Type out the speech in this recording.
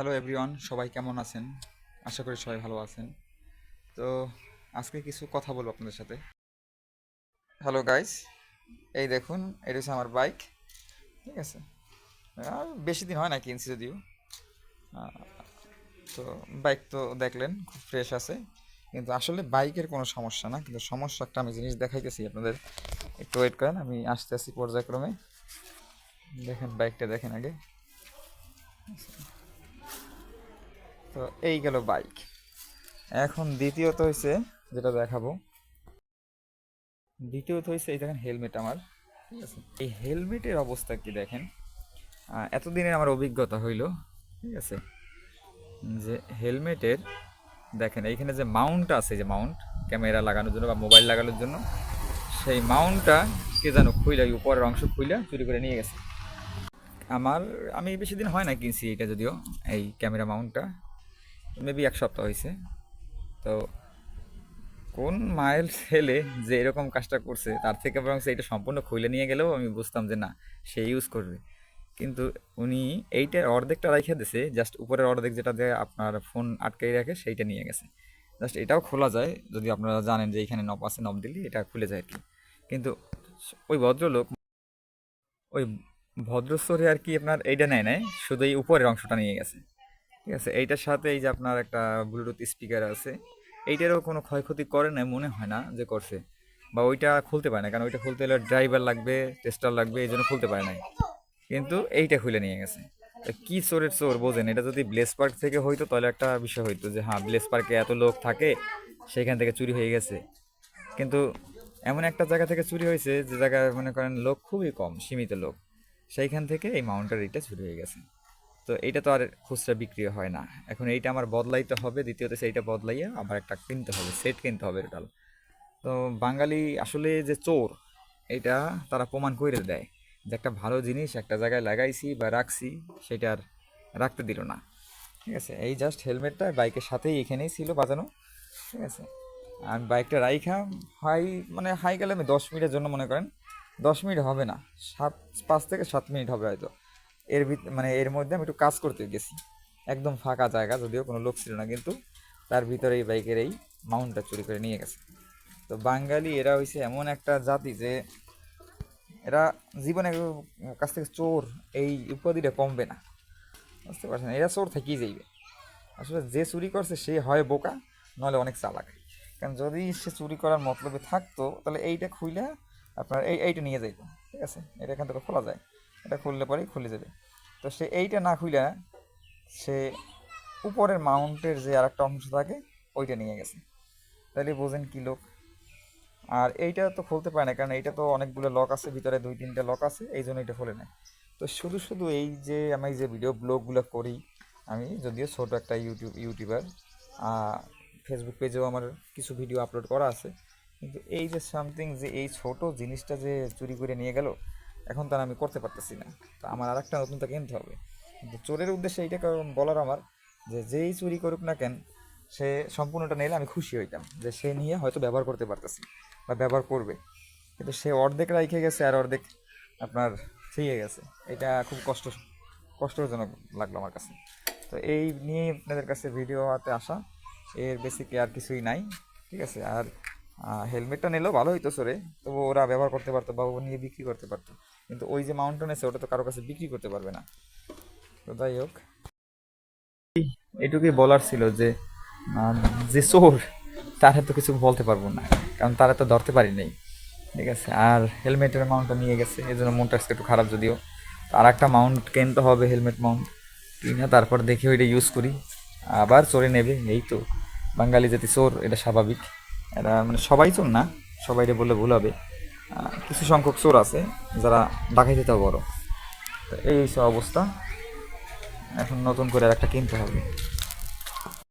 Hello everyone সবাই কেমন আছেন? আশা করি সবাই ভালো আছেন। তো আজকে কিছু কথা বলব আপনাদের সাথে। হ্যালো গাইস এই দেখুন, এটা হচ্ছে আমার বাইক ঠিক আছে? আর বেশি দিন হয় না কিনছি যদিও। তো বাইক তো দেখলেন, খুব ফ্রেশ আছে। কিন্তু আসলে বাইকের কোনো সমস্যা না। কিন্তু সমস্যা একটা আমি জিনিস দেখাইতেছি আপনাদের। একটু ওয়েট করেন, আমি আসতে আসি পর্যায়ক্রমে। দেখেন বাইকটা দেখেন আগে। তো এই গেল বাইক। এখন দ্বিতীয়ত হয়েছে যেটা দেখাবো। দ্বিতীয়ত হয়েছে এই দেখেন হেলমেট আমার, ঠিক আছে? এই হেলমেটের অবস্থা কি দেখেন? এতদিনের আমার অভিজ্ঞতা হইল, ঠিক আছে? যে হেলমেটের, দেখেন এইখানে যে মাউন্টটা আছে, যে মাউন্ট, ক্যামেরা লাগানোর জন্য বা মোবাইল লাগানোর জন্য, সেই মাউন্টটা কে যেন খুইলা উপরের অংশ খুইলা চুরি করে নিয়ে গেছে। আমার, আমি বেশি দিন হয় না কিনছি এটা যদিও, এই ক্যামেরা মাউন্টটা। মেবি এক সপ্তাহ হয়েছে তো কোন মাইল ছেলে যে এরকম কাজটা করছে, তার থেকে বরং এটা সম্পূর্ণ খুলে নিয়ে গেলেও আমি বুঝতাম যে না, সে ইউজ করবে। কিন্তু উনি এইটার অর্ধেকটা রেখে দিছে জাস্ট উপরের অর্ধেক যেটা দিয়ে আপনার ফোন আটকাই রাখে, সেইটা নিয়ে গেছে। জাস্ট এটাও খোলা যায়, যদি আপনারা জানেন যে এখানে নব আছে নব দিলে এটা খুলে যায় আর কি কিন্তু ওই ভদ্রলোক, ওই ভদ্রস্তরে আর কি আপনার এইটা নেয় নেয় শুধু এই উপরের অংশটা নিয়ে গেছে। ঠিক আছে? এইটার সাথে এই যে আপনার একটা ব্লুটুথ স্পিকার আছে, এইটারও কোনো ক্ষয়ক্ষতি করে না মনে হয় না যে করছে। বা ওইটা খুলতে পারে না, কারণ ওইটা খুলতে হলে ড্রাইভার লাগবে টেস্টার লাগবে, এই জন্য খুলতে পারে নাই। কিন্তু এইটা খুলে নিয়ে গেছে। কি চোরের চোর, বোঝেন? এটা যদি ব্লেস পার্ক থেকে হইতো, তাহলে একটা বিষয় হইতো যে হ্যাঁ ব্লেস পার্কে এত লোক থাকে, সেখান থেকে চুরি হয়ে গেছে। কিন্তু এমন একটা জায়গা থেকে চুরি হয়েছে, যে জায়গায় মনে করেন লোক খুবই কম, সীমিত লোক। সেইখান থেকে এই মাউন্টের এইটা চুরি হয়ে গেছে। তো এইটা তো আর খুচরা বিক্রি হয় না। এখন এইটা আমার বদলাইতে হবে, দ্বিতীয়ত সেইটা বদলাইয়া আবার একটা কিনতে হবে, সেট কিনতে হবে টোটাল। তো বাঙালি আসলে যে চোর এটা তারা প্রমাণ করে দেয় যে একটা ভালো জিনিস একটা জায়গায় লাগাইছি বা রাখছি, সেটা আর রাখতে দিল না। ঠিক আছে? এই জাস্ট হেলমেটটা বাইকের সাথেই এখানেই ছিল বাজানো। ঠিক আছে? আমি বাইকটা রাইখা হাই মানে হাই গেলে আমি দশ মিনিটের জন্য মনে করেন, দশ মিনিট হবে না, সাত, পাঁচ থেকে সাত মিনিট হবে হয়তো। এর মানে এর মধ্যে আমি একটু কাজ করতে গেছি। একদম ফাঁকা জায়গা, যদিও কোনো লোক ছিল না, কিন্তু তার ভিতরে এই বাইকের এই মাউন্টটা চুরি করে নিয়ে গেছে। তো বাঙালি এরা হয়েছে এমন একটা জাতি যে এরা জীবনে কাছ থেকে চোর এই উপাধিটা কমবে না। বুঝতে পারছেন? এরা চোর থেকেই যাইবে। আসলে যে চুরি করছে সে হয় বোকা নলে অনেক চালাক। কারণ যদি সে চুরি করার মতলবে থাকতো, তাহলে এইটা খুইলে আপনার এই, এইটা নিয়ে যাইতো। ঠিক আছে? এটা এখান থেকে খোলা যায়। এটা খুললে পরেই খুলে যাবে। তো সে এইটা না খুলে সে উপরের মাউন্টের যে আর একটা অংশ থাকে, ওইটা নিয়ে গেছে। তাহলে বোঝেন কি লোক? আর এইটা তো খুলতে পারে না, কারণ এইটা তো অনেকগুলো লক আছে, ভিতরে দুই তিনটা লক আছে, এই জন্য এটা খুলে নেয় তো শুধু শুধু এই যে আমি যে ভিডিও ব্লগগুলো করি, আমি যদিও ছোট একটা ইউটিউব ইউটিউবার ফেসবুক পেজেও আমার কিছু ভিডিও আপলোড করা আছে, কিন্তু এই যে সামথিং যে এই ছোট জিনিসটা যে চুরি করে নিয়ে গেল এখন তার আমি করতে পারতেছি না। তো আমার আর একটা নতুনটা কিনতে হবে। কিন্তু চোরের উদ্দেশ্যে এইটা কারণ বলার আমার যে, যেই চুরি করুক না কেন, সে সম্পূর্ণটা নিলে আমি খুশি হইতাম যে সে নিয়ে হয়তো ব্যবহার করতে পারতেছি বা ব্যবহার করবে। কিন্তু সে অর্ধেক রাইখে গেছে আর অর্ধেক আপনার ফিরে গেছে। এটা খুব কষ্ট, কষ্টজনক লাগল আমার কাছে। তো এই নিয়ে আপনাদের কাছে ভিডিও হাতে আসা। এর বেসিকে আর কিছুই নাই, ঠিক আছে? আর হেলমেটটা নিলেও ভালো হইতো সরে তবু ওরা ব্যবহার করতে পারতো বা ও নিয়ে বিক্রি করতে পারতো। কিন্তু ওই যে মাউন্টেন আছে ওটা তো কারও কাছে বিক্রি করতে পারবে না। তো যাই হোক। এটুকুই বলার ছিল যে যে চোর, তারা তো কিছু বলতে পারব না, কারণ তারা তো ধরতে পারি নাই। ঠিক আছে? আর হেলমেটের মাউন্টটা নিয়ে গেছে, এই জন্য মনটা একটু খারাপ যদিও। আর একটা মাউন্ট কিনতে হবে হেলমেট মাউন্ট কিনে তারপর দেখে ওইটা ইউজ করি। আবার চোরে নেবে, এই তো। বাঙালি জাতি চোর, এটা স্বাভাবিক। এটা মানে সবাই চোর না সবাই এটা বললে ভুল হবে। কিছু সংখ্যক চোর আছে। যারা ডাকাইতে তো বড় তো এই অবস্থা। এখন নতুন করে আর একটা কিনতে হবে।